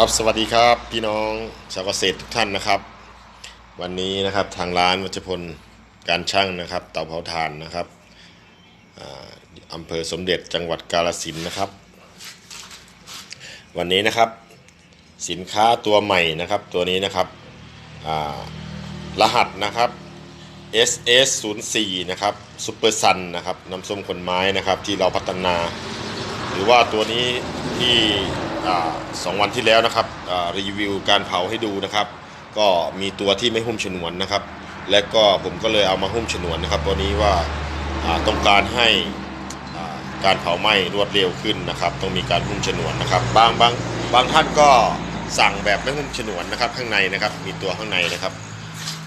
ครับสวัสดีครับพี่น้องชาวเกษตรทุกท่านนะครับ วันนี้นะครับทางร้านวัชพลการช่างนะครับ เตาเผาถ่านนะครับอ่าอำเภอสมเด็จจังหวัดกาฬสินธุ์นะครับ วันนี้นะครับสินค้าตัวใหม่นะครับตัวนี้นะครับรหัสนะครับ SS 0 4นะครับซุปเปอร์ซันนะครับน้ำส้มคนไม้นะครับที่เราพัฒนา หรือว่าตัวนี้ที่ สองวันที่แล้วนะครับรีวิวการเผาให้ดูนะครับ ก็มีตัวที่ไม่หุ้มฉนวนนะครับ และก็ผมก็เลยเอามาหุ้มฉนวนนะครับ ตัวนี้ว่าต้องการให้การเผาไหม้รวดเร็วขึ้นนะครับ ต้องมีการหุ้มฉนวนนะครับ บางบางบางท่านก็สั่งแบบไม่หุ้มฉนวนนะครับ ข้างในนะครับ มีตัวข้างในนะครับ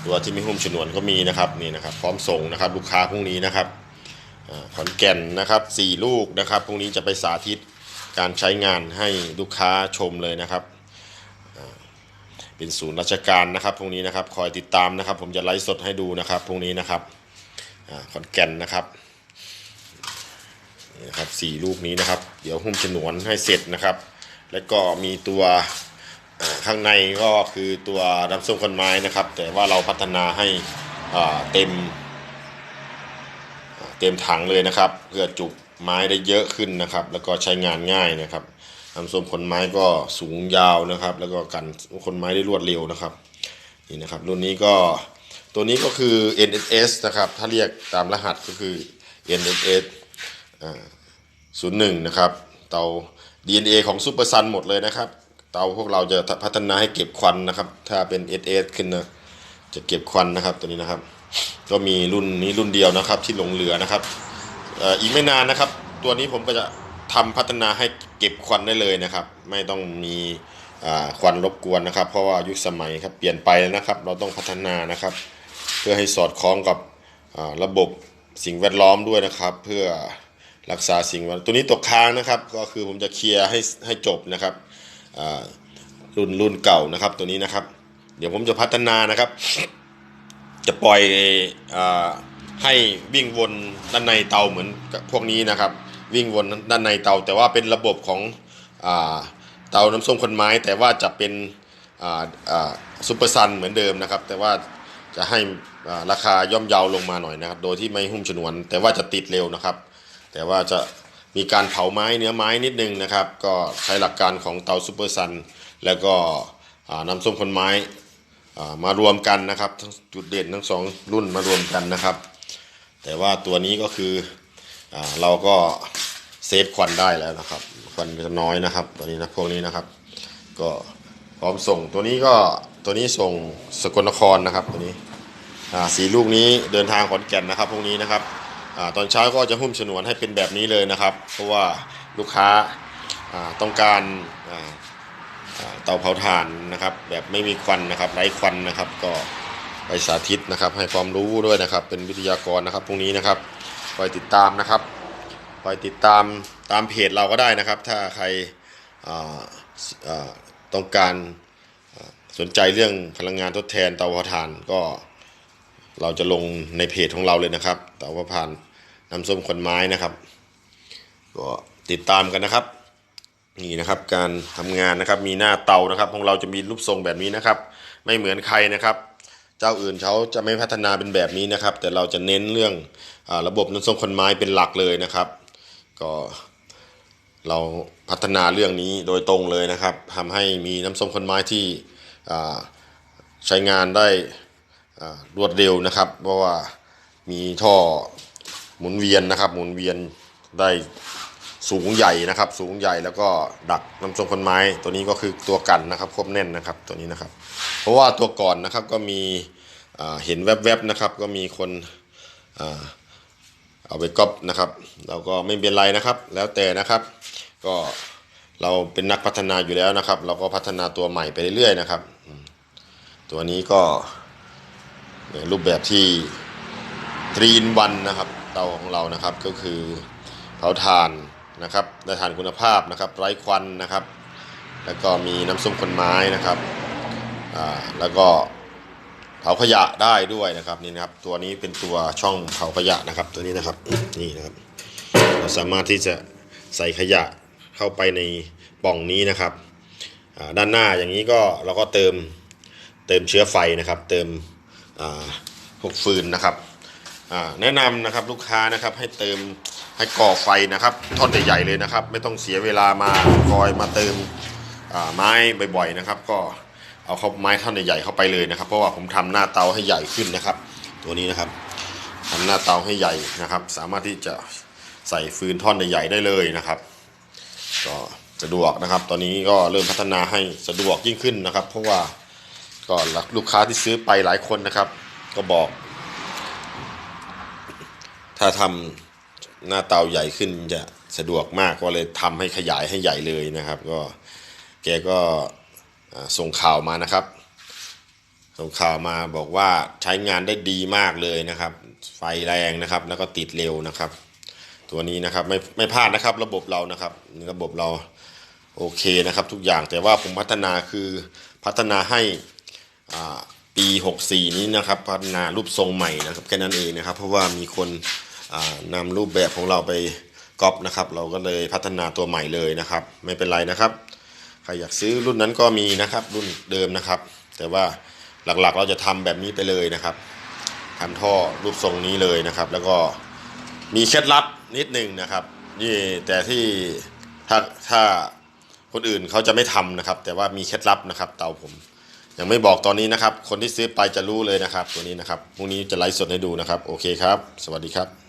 ตัวที่ไม่หุ้มฉนวนก็มีนะครับนี่นะครับ พร้อมส่งนะครับ ลูกค้าพรุ่งนี้นะครับขอนแก่นนะครับสี่ลูกนะครับพรุ่งนี้จะไปสาธิต การใช้งานให้ลูกค้าชมเลยนะครับ เป็นศูนย์ราชการนะครับพรุ่งนี้นะครับคอยติดตามนะครับ ผมจะไลฟ์สดให้ดูนะครับพรุ่งนี้นะครับอขอนแก่นนะครับนี่นะครับสี่ลูกนี้นะครับ เดี๋ยวหุ้มฉนวนให้เสร็จนะครับ แล้วก็มีตัวข้างในก็คือตัวน้ำส้มคนไม้นะครับ แต่ว่าเราพัฒนาให้เต็มเต็มถังเลยนะครับ เพื่อจุ ไม้ได้เยอะขึ้นนะครับ แล้วก็ใช้งานง่ายนะครับน้ำส้มขนไม้ก็สูงยาวนะครับ แล้วก็กันขนไม้ได้รวดเร็วนะครับนี่นะครับรุ่นนี้ก็ตัวนี้ก็คือ NSS นะครับถ้าเรียกตามรหัสก็คือ NSS อ่า01นะครับเตา DNA ของซูเปอร์ซันหมดเลยนะครับเตาพวกเราจะพัฒนาให้เก็บควันนะครับ ถ้าเป็น SS ขึ้นนะจะเก็บควันนะครับตัวนี้นะครับ ก็มีรุ่นนี้รุ่นเดียวนะครับที่หลงเหลือนะครับ อีกไม่นานนะครับ ตัวนี้ผมก็จะทำพัฒนาให้เก็บควันได้เลยนะครับ ไม่ต้องมีควันรบกวนนะครับ เพราะว่ายุคสมัยครับเปลี่ยนไปนะครับ เราต้องพัฒนานะครับ เพื่อให้สอดคล้องกับระบบสิ่งแวดล้อมด้วยนะครับ เพื่อรักษาสิ่งแวดตัวนี้ตกค้างนะครับ ก็คือผมจะเคลียร์ให้ให้จบนะครับรุ่นรุ่นเก่านะครับตัวนี้นะครับ เดี๋ยวผมจะพัฒนานะครับ จะปล่อยอ ให้วิ่งวนด้านในเตาเหมือนพวกนี้นะครับ วิ่งวนด้านในเตา แต่ว่าเป็นระบบของอเตาน้ำส้มคนไม้ แต่ว่าจะเป็นซูเปอร์ซันเหมือนเดิมนะครับ แต่ว่าจะให้ราคาย่อมเยาวลงมาหน่อยนะครับ โดยที่ไม่หุ้มฉนวน แต่ว่าจะติดเร็วนะครับ แต่ว่าจะมีการเผาไม้เนื้อไม้นิดนึงนะครับ ก็ใช้หลักการของเตาซูเปอร์ซันแล้วก็น้ำส้มคนไม้มารวมกันนะครับทั้งจุดเด่นทั้งสองรุ่นมารวมกันนะครับ แต่ว่าตัวนี้ก็คืออเราก็เซฟควันได้แล้วนะครับ ควันจะน้อยนะครับ ตัวนี้นะพวกนี้นะครับ ก็พร้อมส่งตัวนี้ก็ตัวนี้ส่งสกลนครนะครับตัวนี้สีลูกนี้เดินทางขอนแก่นนะครับพวกนี้นะครับอตอนเช้าก็จะหุ้มฉนวนให้เป็นแบบนี้เลยนะครับ เพราะว่าลูกค้าต้องการเตาเผาถ่านนะครับ แบบไม่มีควันนะครับไร้ควันนะครับก็ ไปสาธิตนะครับ ให้ความรู้ด้วยนะครับ เป็นวิทยากรนะครับพรุ่งนี้นะครับคอยติดตามนะครับคอยติดตามตามเพจเราก็ได้นะครับ ถ้าใครต้องการสนใจเรื่องพลังงานทดแทนเตาเผาถ่านก็เราจะลงในเพจของเราเลยนะครับเตาเผาถ่านน้ำส้มขนไม้นะครับ ก็ติดตามกันนะครับ นี่นะครับการทำงานนะครับมีหน้าเตานะครับ ของเราจะมีรูปทรงแบบนี้นะครับ ไม่เหมือนใครนะครับ เจ้าอื่นเขาจะไม่พัฒนาเป็นแบบนี้นะครับ แต่เราจะเน้นเรื่องอระบบน้ำส้มคนไม้เป็นหลักเลยนะครับ ก็เราพัฒนาเรื่องนี้โดยตรงเลยนะครับทำให้มีน้ำส้มคนไม้ที่ใช้งานได้รวดเร็วนะครับ เพราะว่ามีท่อหมุนเวียนนะครับ หมุนเวียนได้ สูงใหญ่นะครับ สูงใหญ่แล้วก็ดักน้ำส้มคนไม้ตัวนี้ก็คือตัวกันนะครับควบแน่นนะครับตัวนี้นะครับ เพราะว่าตัวก่อนนะครับก็มีเห็นแวบๆนะครับ ก็มีคนเอาไปก๊อปนะครับ เราก็ไม่เป็นไรนะครับ แล้วแต่นะครับ ก็เราเป็นนักพัฒนาอยู่แล้วนะครับ เราก็พัฒนาตัวใหม่ไปเรื่อยๆนะครับ ตัวนี้ก็รูปแบบที่ทรีนวันนะครับเตาของเรานะครับก็คือเผาถ่าน นะครับได้ถ่านคุณภาพนะครับไร้ควันนะครับ แล้วก็มีน้ำส้มคนไม้นะครับแล้วก็เผาขยะได้ด้วยนะครับนี่นะครับ ตัวนี้เป็นตัวช่องเผาขยะนะครับ ตัวนี้นะครับนี่นะครับ เราสามารถที่จะใส่ขยะเข้าไปในป่องนี้นะครับด้านหน้าอย่างนี้ก็เราก็เติมเติมเชื้อไฟนะครับ เติมอ่าพวกฟืนนะครับแนะนำนะครับลูกค้านะครับให้เติม ให้ก่อไฟนะครับท่อนใหญ่ๆเลยนะครับ ไม่ต้องเสียเวลามาคอยมาเติมไม้บ่อยๆนะครับ ก็เอาเข้าไม้ท่อนใหญ่ๆเข้าไปเลยนะครับ เพราะว่าผมทำหน้าเตาให้ใหญ่ขึ้นนะครับ ตัวนี้นะครับทำหน้าเตาให้ใหญ่นะครับ สามารถที่จะใส่ฟืนท่อนใหญ่ๆได้เลยนะครับก็สะดวกนะครับ ตอนนี้ก็เริ่มพัฒนาให้สะดวกยิ่งขึ้นนะครับ เพราะว่าก็ลูกค้าที่ซื้อไปหลายคนนะครับ ก็บอก ถ้าทำ หน้าเตาใหญ่ขึ้นจะสะดวกมากก็เลยทำให้ขยายให้ใหญ่เลยนะครับ ก็แกก็ส่งข่าวมานะครับ ส่งข่าวมาบอกว่าใช้งานได้ดีมากเลยนะครับ ไฟแรงนะครับ แล้วก็ติดเร็วนะครับ ตัวนี้นะครับไม่ไม่พลาดนะครับ ระบบเรานะครับ ระบบเราโอเคนะครับ ทุกอย่างแต่ว่าผมพัฒนาคือพัฒนาให้ปี 64 นี้นะครับ พัฒนารูปทรงใหม่นะครับแค่นั้นเองนะครับ เพราะว่ามีคน นำรูปแบบของเราไปก๊อปนะครับ เราก็เลยพัฒนาตัวใหม่เลยนะครับ ไม่เป็นไรนะครับ ใครอยากซื้อรุ่นนั้นก็มีนะครับ รุ่นเดิมนะครับ แต่ว่าหลักๆเราจะทำแบบนี้ไปเลยนะครับทำท่อรูปทรงนี้เลยนะครับ แล้วก็มีเคล็ดลับนิดหนึ่งนะครับ นี่แต่ที่ถ้าถ้าคนอื่นเขาจะไม่ทำนะครับ แต่ว่ามีเคล็ดลับนะครับ เตาผม ยังไม่บอกตอนนี้นะครับ คนที่ซื้อไปจะรู้เลยนะครับ ตัวนี้นะครับพรุ่งนี้จะไลฟ์สดให้ดูนะครับ โอเคครับ สวัสดีครับ